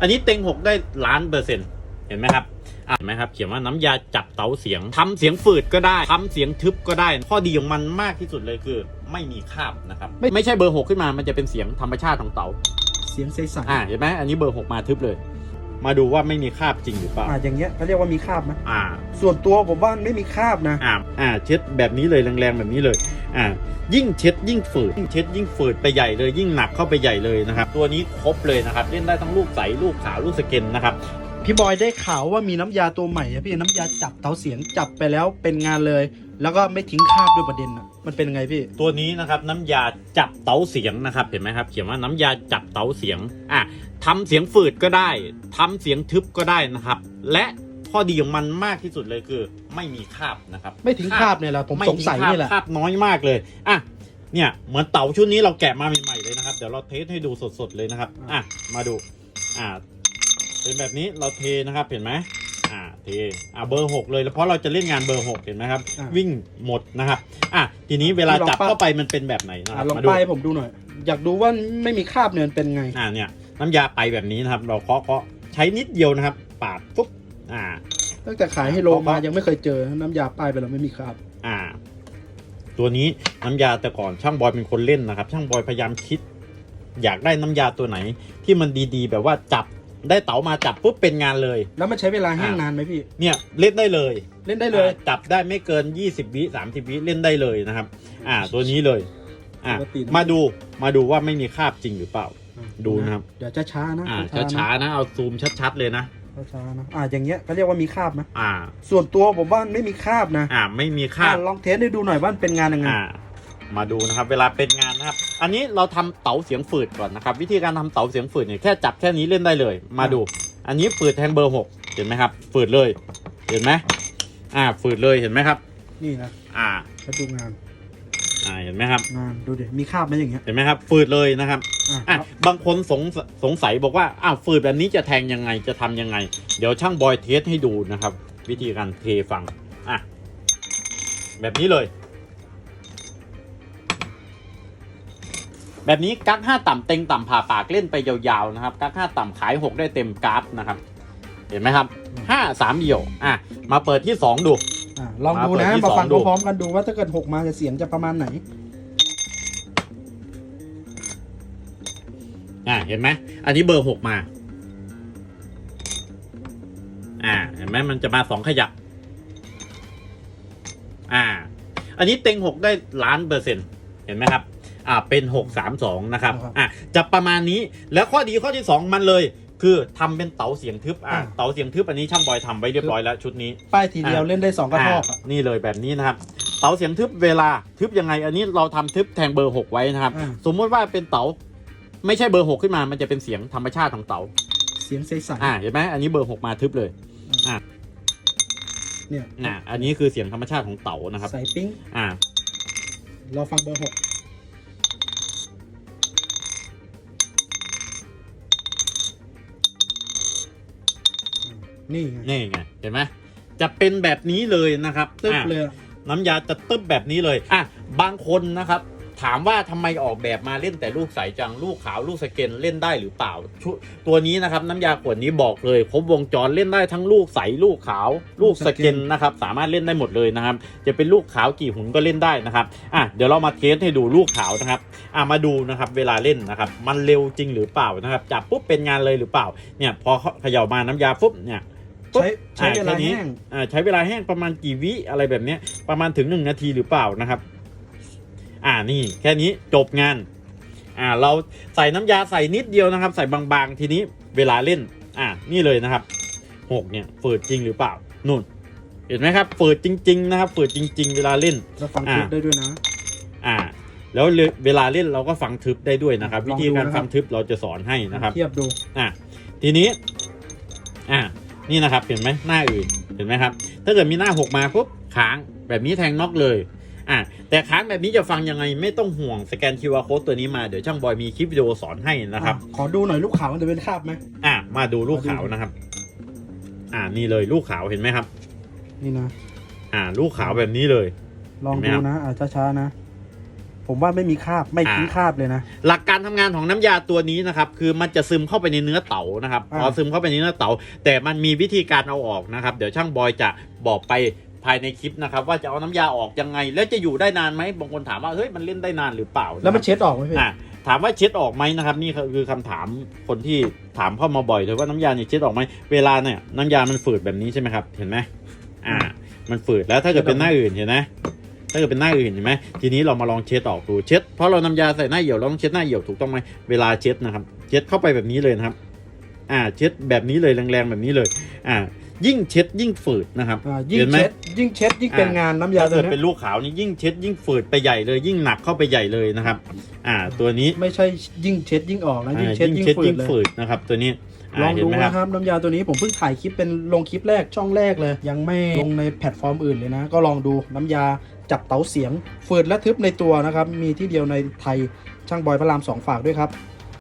อันนี้เต็งหกได้ล้านเปอร์เซ็นต์เห็นไหมครับอะเห็นไหมครับ เขียนว่าน้ำยาจับเตาเสียงทำเสียงฝืดก็ได้ทำเสียงทึบก็ได้ ข้อดีของมันมากที่สุดเลยคือ ไม่มีคราบนะครับ ไม่ไม่ใช่เบอร์หกขึ้นมา มันจะเป็นเสียงธรรมชาติของเตาเสียงใสๆอ่าเห็นไหมอันนี้เบอร์หกมาทึบเลย มาดูว่าไม่มีคราบจริงหรือเปล่าอ่าอย่างเงี้ยเขาเรียกว่ามีคราบไหมอ่า ส่วนตัวผมว่าไม่มีคราบนะอ่าอ่าเช็ดแบบนี้เลยแรงๆแบบนี้เลย อ่ายิ่งเช็ดยิ่งฝืดยิ่งเช็ดยิ่งฝืดไปใหญ่เลย ยิ่งหนักเข้าไปใหญ่เลยนะครับ ตัวนี้ครบเลยนะครับเล่นได้ทั้งลูกใสลูกขาวลูกสเก็นนะครับพี่บอยได้ข่าวว่ามีน้ำยาตัวใหม่อะพี่น้ำยาจับเตาเสียงจับไปแล้วเป็นงานเลย แล้วก็ไม่ทิ้งคราบด้วยประเด็นอะมันเป็นยังไงพี่ ตัวนี้นะครับน้ำยาจับเตาเสียงนะครับเห็นไหมครับ เขียนว่าน้ำยาจับเตาเสียงอะทำเสียงฝืดก็ได้ทำเสียงทึบก็ได้นะครับ และ ข้อดีของมันมากที่สุดเลยคือ ไม่มีคราบนะครับไม่ทิ้งคราบเนี่ยแหละผมไม่สงสัยทิ้คราบนี่แหละคราบน้อยมากเลยอะเนี่ยเหมือนเต่าชุดนี้เราแกะมาใหม่ๆเลยนะครับ เดี๋ยวเราเทสให้ดูสดๆเลยนะครับ อะมาดู อ่า เป็นแบบนี้เราเทนะครับเห็นไหมอ่าเทอ่าเบอร์หกเลยเพราะเราจะเล่นงานเบอร์หกเห็นไหมครับอะวิ่งหมดนะครับ อะทีนี้เวลาลองจับปะเข้าไปมันเป็นแบบไหนนะคอะรับลองมาดูป้ายให้ผมดูหน่อย อยากดูว่าไม่มีคราบเนี่ยมันเป็นไง อ่าเนี่ย น้ำยาไปแบบนี้นะครับ เราเคาะเคาะใช้นิดเดียวนะครับ ปาดปุ๊บอ่า ตั้งแต่ขายให้โลเพราะมายังไม่เคยเจอน้ำยาป้ายไปแล้วไม่มีคราบอ่า ตัวนี้น้ำยาแต่ก่อนช่างบอยเป็นคนเล่นนะครับ ช่างบอยพยายามคิด อยากได้น้ำยาตัวไหน ที่มันดีๆ แบบว่าจับได้เต๋ามาจับปุ๊บเป็นงานเลย แล้วมันใช้เวลาแห้งอะนานไหมพี่ เนี่ยเล่นได้เลย เล่นได้เลยอ่าจับได้ไม่เกิน 20 วิ30 วิเล่นได้เลยนะครับ อ่า ตัวนี้เลย อ่าปกตินะมาดูมาดูว่าไม่มีคราบจริงหรือเปล่า ดูนะครับ เดี๋ยวจะช้าๆนะอ่าๆช้าๆนะเอาซูมชัดๆเลยนะ ช้าๆนะอ่าอย่างเงี้ยเขาเรียกว่ามีคราบไหมอ่า ส่วนตัวผมว่าไม่มีคราบนะอ่า ไม่มีคราอะบลองเทสให้ดูหน่อยว่ามันเป็นงานยังไงอ่า มาดูนะครับ เวลาเป็นงานนะครับ อันนี้เราทำเต๋าเสียงฝืดก่อนนะครับ วิธีการทำเต๋าเสียงฝืดเนี่ยแค่จับแค่นี้เล่นได้เลย มาดู อันนี้ฝืดแทงเบอร์หกเห็นไหมครับ ฝืดเลย เห็นไหมอ่า ฝืดเลยเห็นไหมครับ นี่นะอ่า มาดูงาน อ่าเห็นไหมครับงานดูดิมีคราบไหมอย่างเงี้ยเห็นไหมครับฝืดเลยนะครับอะอะบางคนสงสสงสัยบอกว่าอ้าวฝืดแบบนี้จะแทงยังไงจะทำยังไง เดี๋ยวช่างบอยเทสให้ดูนะครับ วิธีการเทฟังอะแบบนี้เลย แบบนี้กักห้าต่ำเต็งต่ำผ่าปากเล่นไปยาวๆนะครับกักห้าต่ำขายหกได้เต็มกราฟนะครับ เห็นไหมครับห้าสามเดี่ยว อะ มาเปิดที่สองดู อะลองดูมาเปิดนะที่มาฟังสองดูพร้อมๆกันดูว่าถ้าเกิดหกมาจะเสียงจะประมาณไหน อ่าเห็นไหมอันนี้เบอร์หกมา อ่า เห็นไหมมันจะมาสองขยัก อ่า อันนี้เต็งหกได้ล้านเปอร์เซ็นต์เห็นไหมครับ อ่าเป็นหกสามสองนะครับนะครับอ่าจะประมาณนี้แล้วข้อดีข้อที่สองมันเลย คือทำเป็นเต๋าเสียงทึบอ่าอ่าเต๋าเสียงทึบอันนี้ช่างบอยทำไว้เรียบร้อยแล้วชุดนี้ ป้ายทีเดียวเล่นได้สองกระทอกอะานี่เลยแบบนี้นะครับ เต๋าเสียงทึบเวลาทึบยังไง อันนี้เราทำทึบแทงเบอร์หกไว้นะครับ อ่า สมมติว่าเป็นเต๋าไม่ใช่เบอร์หกขึ้นมา มันจะเป็นเสียงธรรมชาติของเต๋าเสียงใส อ่าเห็นไหมอันนี้เบอร์หกมาทึบเลยๆเนี่ย อ่าอันนี้คือเสียงธรรมชาติของเต๋านะครับใส่ปิ้งอ่า เราฟังเบอร์หก นี่ไงนี่ไงเห็นไหมจะเป็นแบบนี้เลยนะครับตึ๊บอะเลยอะน้ำยาจะตึ๊บแบบนี้เลยอะบางคนนะครับ ถามว่าทำไมออกแบบมาเล่นแต่ลูกใสจังลูกขาวลูกสเก็นเล่นได้หรือเปล่าชุตัวนี้นะครับน้ำยาขวดนี้บอกเลยครบวงจรเล่นได้ทั้งลูกใสลูกขาว ลูกสเก็นนะครับสามารถเล่นได้หมดเลยนะครับ จะเป็นลูกขาวกี่หุนก็เล่นได้นะครับอะเดี๋ยวเรามาเทสให้ดูลูกขาวนะครับอะมาดูนะครับเวลาเล่นนะครับ มันเร็วจริงหรือเปล่านะครับจับปุ๊บเป็นงานเลยหรือเปล่าเนี่ยพอเขย่ามาน้ำยาปุ๊บเนี่ย ปุ๊บใช้ใช้เวลาอะแค่นี้แห้ง อ่าใช้เวลาแห้งประมาณกี่วิอะไรแบบเนี้ยประมาณถึงหนึ่งนาทีหรือเปล่านะครับ อ่านี่แค่นี้จบงาน อ่าเราใส่น้ำยาใส่นิดเดียวนะครับ ใส่บางๆทีนี้เวลาเล่น อ่านี่เลยนะครับหกเนี่ยฝืดจริงหรือเปล่านุ่น เห็นไหมครับฝืดจริง ๆ นะครับฝืดจริง ๆ เวลาเล่นเราฟังอ่าคลิปได้ด้วยนะ อ่า แล้วเวลาเล่นเราก็ฟังทึบได้ด้วยนะครับลองดูวิธีการนะครับ ฟังทึบเราจะสอนให้นะครับ เทียบดู อะทีนี้ อะ นี่นะครับเห็นไหมหน้าอื่นเห็นไหมครับ ถ้าเกิดมีหน้าหกมาปุ๊บค้างแบบนี้แทงน็อกเลยอะแต่ค้างแบบนี้จะฟังยังไงไม่ต้องห่วงสแกน QR code ตัวนี้มาเดี๋ยวช่างบอยมีคลิปวิดีโอสอนให้นะครับอะขอดูหน่อยลูกขาวมันจะเป็นคราบไหมอะมาดูลูกขาวนะครับ อ่านี่เลยลูกขาวเห็นไหมครับ นี่นะ อ่า ลูกขาวแบบนี้เลย ลองเห็นไหมดูครับนะอ่าช้าๆนะ ผมว่าไม่มีคราบไม่ทิ้งอ่าคราบเลยนะ หลักการทำงานของน้ำยาตัวนี้นะครับ คือมันจะซึมเข้าไปในเนื้อเต๋านะครับอ่าพอซึมเข้าไปในเนื้อเต๋าแต่มันมีวิธีการเอาออกนะครับ เดี๋ยวช่างบอยจะบอกไปภายในคลิปนะครับ ว่าจะเอาน้ำยาออกยังไง แล้วจะอยู่ได้นานไหมบางคนถามว่าเฮ้ยมันเล่นได้นานหรือเปล่า แล้วมันนะครับเช็ดออกไหมพี่อะถามว่าเช็ดออกไหมนะครับ นี่คือคำถามคนที่ถามเข้ามาบ่อยเลยว่าน้ำยาเนี่ยเช็ดออกไหมเวลาเนี่ยน้ำยามันฝืดแบบนี้ใช่ไหมครับ เห็นไหมอ่า มันฝืดแล้วถ้าเกิดเป็นหน้าอื่นเห็นไหม ถ้าเกิดเป็นหน้าอื่นเห็นไหมทีนี้เรามาลองเช็ดออกดูเช็ดเพราะเรานำยาใส่หน้าเหี่ยวเราต้องเช็ดหน้าเหี่ยวถูกต้องไหมเวลาเช็ดนะครับ เช็ดเข้าไปแบบนี้เลยนะครับอ่าเช็ดแบบนี้เลยแรงๆแบบนี้เลยอ่ายิ่งเช็ดยิ่งฝืดนะครับอ่ายิ่งเห็นไหมเช็ดยิ่งเช็ดยิ่งเป็นอ่างงานน้ำยาถ้าตัวเกิดเนี้เป็นยลูกขาวนี่ยิ่งเช็ดยิ่งฝืดไปใหญ่เลย ยิ่งหนักเข้าไปใหญ่เลยนะครับ อ่า ตัวนี้ไม่ใช่ยิ่งเช็ดยิ่งออกนะยิ่งอ่าเช็ดยิ่งฝืดเลยฝืดนะครับ ตัวนี้าลองเห็ดูนไหมครับนะครับน้ำยาตัวนี้ผมเพิ่งถ่ายคลิปเป็นลงคลิปแรกช่องแรกเลย ยังไม่ลงในแพลตฟอร์มอื่นเลยนะ ก็ลองดูน้ำยา จับเต๋าเสียงฝืดและทึบในตัวนะครับ มีที่เดียวในไทยช่างบอยพระรามสองฝากด้วยครับ